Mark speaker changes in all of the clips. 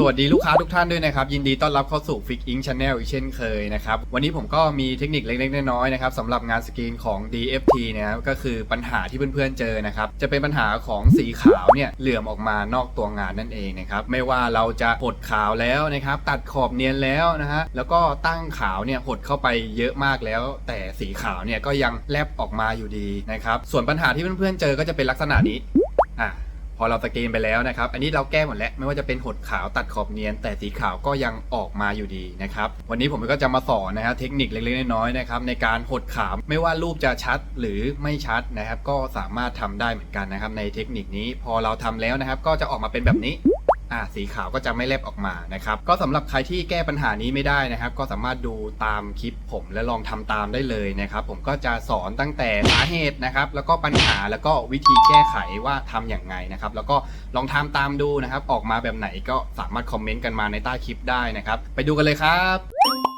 Speaker 1: สวัสดีลูกค้าทุกท่านด้วยนะครับ ยินดีต้อนรับเข้าสู่ Fix Ink Channel อีกเช่นเคยนะครับ วันนี้ผมก็มีเทคนิคเล็กๆ น้อยๆนะครับสำหรับงานสกรีนของ DFT นะครับก็คือปัญหาที่เพื่อนๆเจอนะครับ จะเป็นปัญหาของสีขาวเนี่ยเหลื่อมออกมานอกตัวงานนั่นเองนะครับ ไม่ว่าเราจะหดขาวแล้วนะครับ ตัดขอบเนียนแล้วนะฮะแล้วก็ตั้งขาวเนี่ยหดเข้าไปเยอะมากแล้ว แต่สีขาวเนี่ยก็ยังแลบออกมาอยู่ดีนะครับส่วนปัญหาที่เพื่อนๆเจอก็จะเป็นลักษณะนี้อะ พอเราสกรีนไปแล้วนะครับ อันนี้เราแก้หมดแล้วไม่ว่าจะเป็นหดขาวตัดขอบเนียน แต่สีขาวก็ยังออกมาอยู่ดีนะครับ วันนี้ผมก็จะมาสอนนะครับเทคนิคเล็กๆน้อยๆนะครับในการหดขาวไม่ว่ารูปจะชัดหรือไม่ชัดนะครับ ก็สามารถทำได้เหมือนกันนะครับในเทคนิคนี้พอเราทำแล้วนะครับ ก็จะออกมาเป็นแบบนี้ อ่าสีขาวก็จะไม่แลบออกมานะครับ ก็สำหรับใครที่แก้ปัญหานี้ไม่ได้นะครับ ก็สามารถดูตามคลิปผมและลองทำตามได้เลยนะครับ ผมก็จะสอนตั้งแต่สาเหตุนะครับ แล้วก็ปัญหาแล้วก็วิธีแก้ไขว่าทำอย่างไงนะครับ แล้วก็ลองทำตามดูนะครับ ออกมาแบบไหนก็สามารถคอมเมนต์กันมาในใต้คลิปได้นะครับ ไปดูกันเลยครับ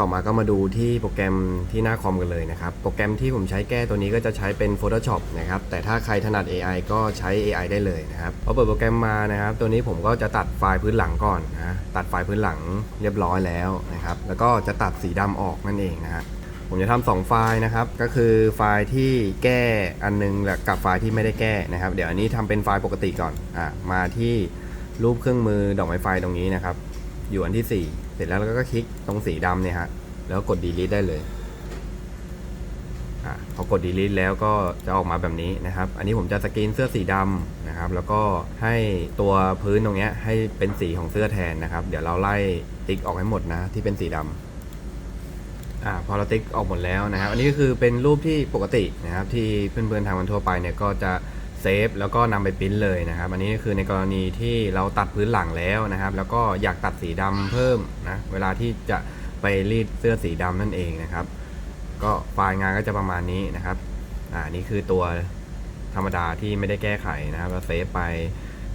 Speaker 2: ต่อมาก็มาดูที่โปรแกรมที่หน้าคอมกันเลยนะครับ โปรแกรมที่ผมใช้แก้ตัวนี้ก็จะใช้เป็น Photoshop นะครับ แต่ถ้าใครถนัด AI ก็ใช้ AI ได้เลยนะครับพอเปิดโปรแกรมมานะครับ ตัวนี้ผมก็จะตัดไฟล์พื้นหลังก่อนนะ ตัดไฟล์พื้นหลังเรียบร้อยแล้วนะครับ แล้วก็จะตัดสีดำออกนั่นเองนะฮะผมจะทำสองไฟล์นะครับ ก็คือไฟล์ที่แก้อันนึงกับไฟล์ที่ไม่ได้แก้นะครับ เดี๋ยวอันนี้ทำเป็นไฟล์ปกติก่อน อะ มาที่รูปเครื่องมือดอกไม้ไฟตรงนี้นะครับ อยู่อันที่ 4 เสร็จแล้วเราก็คลิกตรงสีดำเนี่ยฮะ แล้วกด delete ได้เลยอะพอกด delete แล้วก็จะออกมาแบบนี้นะครับ อันนี้ผมจะสกรีนเสื้อสีดำนะครับ แล้วก็ให้ตัวพื้นตรงเนี้ยให้เป็นสีของเสื้อแทนนะครับ เดี๋ยวเราไล่ติ๊กออกให้หมดนะที่เป็นสีดำอ่าพอเราติ๊กออกหมดแล้วนะครับ อันนี้ก็คือเป็นรูปที่ปกตินะครับ ที่เพื่อนๆทำกันทั่วไปเนี่ยก็จะ เซฟแล้วก็นำไปปริ้นเลยนะครับ อันนี้ก็คือในกรณีที่เราตัดพื้นหลังแล้วนะครับ แล้วก็อยากตัดสีดำเพิ่มนะเวลาที่จะไปรีดเสื้อสีดำนั่นเองนะครับ ก็ไฟล์งานก็จะประมาณนี้นะครับอ่านี่คือตัวธรรมดาที่ไม่ได้แก้ไขนะครับเราเซฟไป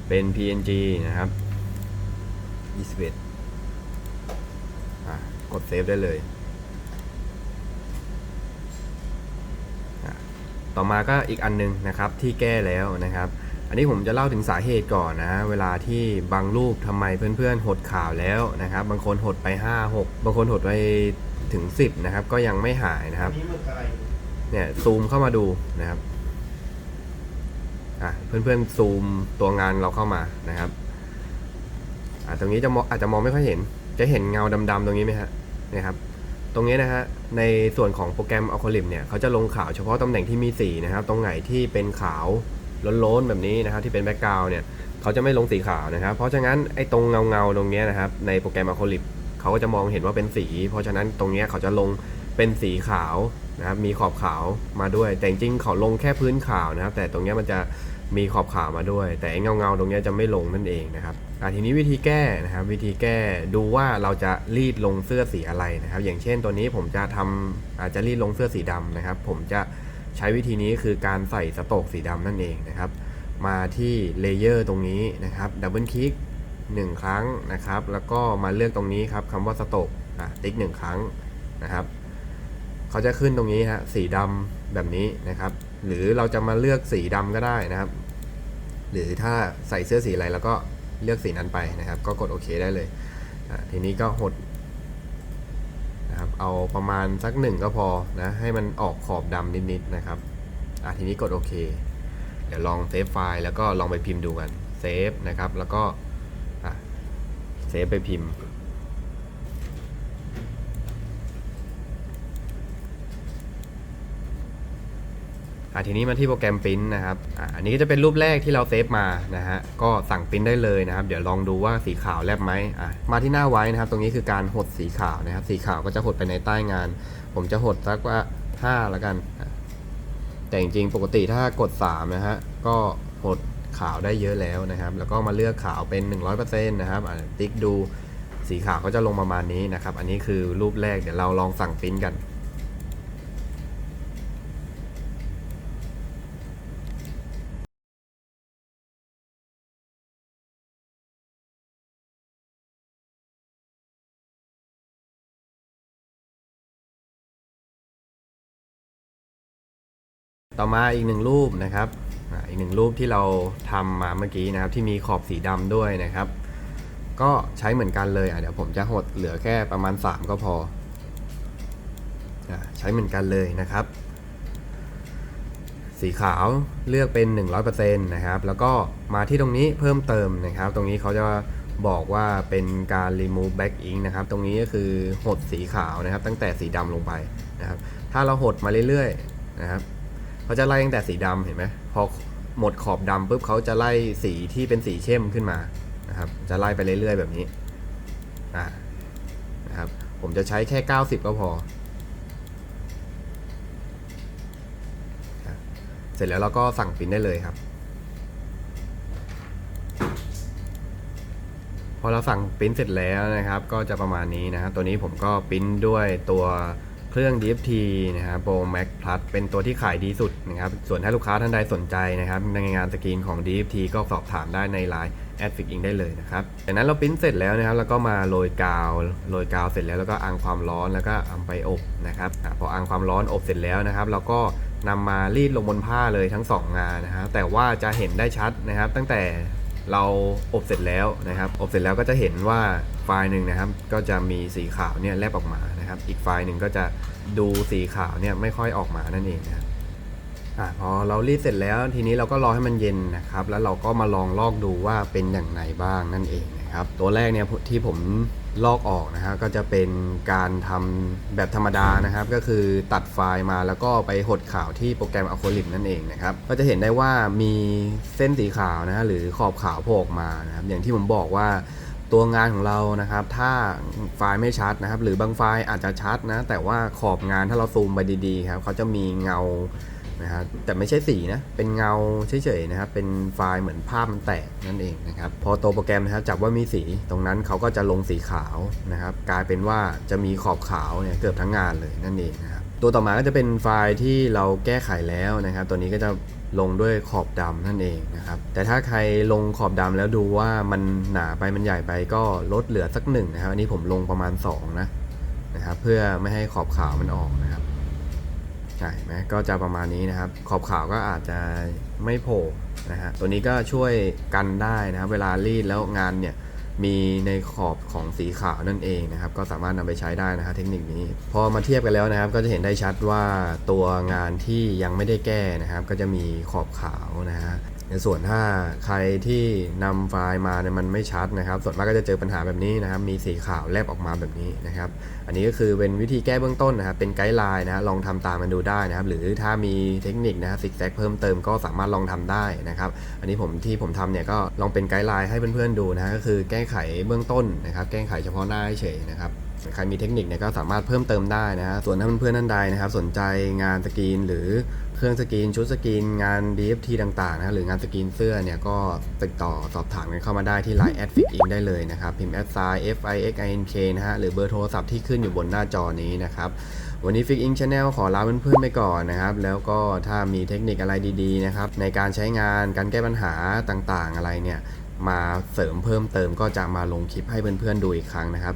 Speaker 2: เป็น PNG นะครับ21กดเซฟได้เลย ต่อมาก็อีกอันนึงนะครับที่แก้แล้วนะครับ อันนี้ผมจะเล่าถึงสาเหตุก่อนนะ เวลาที่บางรูปทำไมเพื่อนๆ หดข่าวแล้วนะครับ บางคนหดไป 5 6 บางคนหดไปถึง 10นะครับ ก็ยังไม่หายนะครับเนี่ยซูมเข้ามาดูนะครับอะเพื่อนๆซูมตัวงานเราเข้ามานะครับอะตรงนี้จะมองอาจจะมองไม่ค่อยเห็น จะเห็นเงาดำๆตรงนี้ไหมฮะเนี่ยครับ ตรงนี้นะฮะในส่วนของโปรแกรม a l c o l i m เนี่ยเขาจะลงขาวเฉพาะตำแหน่งที่มีสีนะครับ ตรงไหนที่เป็นขาวล้นๆแบบนี้นะครับ ที่เป็นแบ็กกราวเนี่ยเขาจะไม่ลงสีขาวนะครับ เพราะฉะนั้นไอ้ตรงเงาๆตรงนี้นะครับในโปรแกรม a l c o l i m เขาก็จะมองเห็นว่าเป็นสี เพราะฉะนั้นตรงนี้เขาจะลงเป็นสีขาวนะครับมีขอบขาวมาด้วย แต่จริงๆเขาลงแค่พื้นขาวนะครับ แต่ตรงนี้มันจะมีขอบขาวมาด้วย แต่ไอ้เงาๆตรงนี้จะไม่ลงนั่นเองนะครับ ทีนี้วิธีแก้นะครับ วิธีแก้ดูว่าเราจะรีดลงเสื้อสีอะไรนะครับ อย่างเช่นตัวนี้ผมจะทำอาจจะรีดลงเสื้อสีดำนะครับ ผมจะใช้วิธีนี้คือการใส่สโตกสีดำนั่นเองนะครับ มาที่เลเยอร์ตรงนี้นะครับดับเบิลคลิกหนึ่งครั้งนะครับ แล้วก็มาเลือกตรงนี้ครับคำว่าสโตกอะติ๊กหนึ่งครั้งนะครับเขาจะขึ้นตรงนี้ฮะสีดำแบบนี้นะครับ หรือเราจะมาเลือกสีดำก็ได้นะครับ หรือถ้าใส่เสื้อสีอะไรแล้วก็ เลือกสีนั้นไปนะครับ ก็กดโอเคได้เลยอะทีนี้ก็หดนะครับเอาประมาณสักหนึ่งก็พอนะให้มันออกขอบดำนิดๆนะครับอะทีนี้กดโอเค เดี๋ยวลองเซฟไฟล์แล้วก็ลองไปพิมพ์ดูกันเซฟนะครับแล้วก็เซฟไปพิมพ์ อะทีนี้มาที่โปรแกรมปริ้นนะครับอะอันนี้ก็จะเป็นรูปแรกที่เราเซฟมานะฮะก็สั่งปริ้นได้เลยนะครับ เดี๋ยวลองดูว่าสีขาวแลบไหมอะมาที่หน้าไว้นะครับ ตรงนี้คือการหดสีขาวนะครับ สีขาวก็จะหดไปในใต้งาน ผมจะหดสักว่า5แล้วกัน แต่จริงๆ ปกติถ้ากด 3 นะฮะ ก็หดขาวได้เยอะแล้วนะครับ แล้วก็มาเลือกขาวเป็น 100%นะครับอะติ๊กดูสีขาวก็จะลงประมาณนี้นะครับ อันนี้คือรูปแรก เดี๋ยวเราลองสั่งปริ้นกัน ต่อมาอีกหนึ่งรูปนะครับอีกหนึ่งรูปที่เราทำมาเมื่อกี้นะครับ ที่มีขอบสีดำด้วยนะครับ ก็ใช้เหมือนกันเลยเดี๋ยวผมจะหดเหลือแค่ประมาณ 3 ก็พออใช้เหมือนกันเลยนะครับ สีขาวเลือกเป็น 100%นะครับ แล้วก็มาที่ตรงนี้เพิ่มเติมนะครับ ตรงนี้เขาจะบอกว่าเป็นการ remove back ink นะครับ ตรงนี้ก็คือหดสีขาวนะครับ ตั้งแต่สีดำลงไปนะครับ ถ้าเราหดมาเรื่อยๆนะครับ เขาจะไล่ตั้งแต่สีดำเห็นไหมพอหมดขอบดำปุ๊บเขาจะไล่สีที่เป็นสีเข้มขึ้นมานะครับ จะไล่ไปเรื่อยๆแบบนี้อ่านะครับผมจะใช้แค่ 90 ก็พอ เสร็จแล้วเราก็สั่งปริ้นได้เลยครับ พอเราสั่งปริ้นเสร็จแล้วนะครับ ก็จะประมาณนี้นะครับตัวนี้ผมก็ปริ้นด้วยตัว เครื่อง DFT นะครับ Pro Max Plus เป็นตัวที่ขายดีสุดนะครับ ส่วนถ้าลูกค้าท่านใดสนใจนะครับในงานสกรีนของ DFT ก็สอบถามได้ใน Line แอดฟิกอิงได้เลยนะครับจากนั้นเราปิ้นเสร็จแล้วนะครับ แล้วก็มาโรยกาว โรยกาวเสร็จแล้วแล้วก็อังความร้อนแล้วก็เอาไปอบนะครับอพออังความร้อนอบเสร็จแล้วนะครับ เราก็นำมารีดลงบนผ้าเลยทั้ง 2 งานนะฮะแต่ว่าจะเห็นได้ชัดนะครับ ตั้งแต่เราอบเสร็จแล้วนะครับ อบเสร็จแล้วก็จะเห็นว่าไฟล์หนึ่งนะครับ ก็จะมีสีขาวเนี่ยแลบออกมา นะครับ อีกไฟล์หนึ่งก็จะดูสีขาวเนี่ยไม่ค่อยออกมานั่นเองนะครับอะพอเรารีดเสร็จแล้วทีนี้เราก็รอให้มันเย็นนะครับ แล้วเราก็มาลองลอกดูว่าเป็นอย่างไรบ้างนั่นเองนะครับ ตัวแรกเนี่ยที่ผมลอกออกนะครับก็จะเป็นการทำแบบธรรมดานะครับ ก็คือตัดไฟล์มาแล้วก็ไปหดขาวที่โปรแกรม a อ o l i p นั่นเองนะครับ ก็จะเห็นได้ว่ามีเส้นสีขาวนะฮะหรือขอบขาวโผล่ออกมานะครับอย่างที่ผมบอกว่า ตัวงานของเรานะครับ ถ้าไฟล์ไม่ชัดนะครับ หรือบางไฟล์อาจจะชัดนะ แต่ว่าขอบงานถ้าเราซูมไปดีๆครับเขาจะมีเงานะครับแต่ไม่ใช่สีนะเป็นเงาเฉยๆนะครับ เป็นไฟล์เหมือนภาพมันแตกนั่นเองนะครับ พอตัวโปรแกรมนะครับจับว่ามีสีตรงนั้นเขาก็จะลงสีขาวนะครับ กลายเป็นว่าจะมีขอบขาวเนี่ยเกือบทั้งงานเลยนั่นเองนะครับตัวต่อมาก็จะเป็นไฟล์ที่เราแก้ไขแล้วนะครับ ตัวนี้ก็จะ ลงด้วยขอบดำนั่นเองนะครับ แต่ถ้าใครลงขอบดำแล้วดูว่ามันหนาไปมันใหญ่ไปก็ลดเหลือสักหนึ่งนะครับ อันนี้ผมลงประมาณ2นะนะครับ เพื่อไม่ให้ขอบขาวมันออกนะครับใช่ไหมก็จะประมาณนี้นะครับ ขอบขาวก็อาจจะไม่โผล่นะฮะตัวนี้ก็ช่วยกันได้นะครับ เวลารีดแล้วงานเนี่ย มีในขอบของสีขาวนั่นเองนะครับ ก็สามารถนำไปใช้ได้นะครับเทคนิคนี้ พอมาเทียบกันแล้วนะครับ ก็จะเห็นได้ชัดว่าตัวงานที่ยังไม่ได้แก้นะครับ ก็จะมีขอบขาวนะฮะ ในส่วนถ้าใครที่นำไฟล์มาเนี่ยมันไม่ชัดนะครับ ส่วนมากก็จะเจอปัญหาแบบนี้นะครับ มีสีขาวแลบออกมาแบบนี้นะครับ อันนี้ก็คือเป็นวิธีแก้เบื้องต้นนะครับ เป็นไกด์ไลน์นะลองทำตามมันดูได้นะครับ หรือถ้ามีเทคนิคนะฮะซิกแซกเพิ่มเติมก็สามารถลองทำได้นะครับ อันนี้ผมที่ผมทำเนี่ยก็ลองเป็นไกด์ไลน์ให้เพื่อนๆดูนะก็คือแก้ไขเบื้องต้นนะครับ แก้ไขเฉพาะหน้าเฉยนะครับ ใครมีเทคนิคเนี่ยก็สามารถเพิ่มเติมได้นะฮะส่วนถ้าเพื่อนๆท่านใดนะครับ สนใจงานสกรีนหรือเครื่องสกรีนชุดสกรีนงาน DFT ต่างๆนะหรืองานสกรีนเสื้อเนี่ยก็ติดต่อสอบถามกันเข้ามาได้ที่ Line แอดฟิกอิงได้เลยนะครับ พิมพ์แอดไซน์ F I X I N K นะฮะหรือเบอร์โทรศัพท์ที่ขึ้นอยู่บนหน้าจอนี้นะครับวันนี้ฟิกอิงชาแนลขอลาเพื่อนๆไปก่อนนะครับ แล้วก็ถ้ามีเทคนิคอะไรดีๆนะครับในการใช้งานการแก้ปัญหาต่างๆอะไรเนี่ยมาเสริมเพิ่มเติมก็จะมาลงคลิปให้เพื่อนๆดูอีกครั้งนะครับ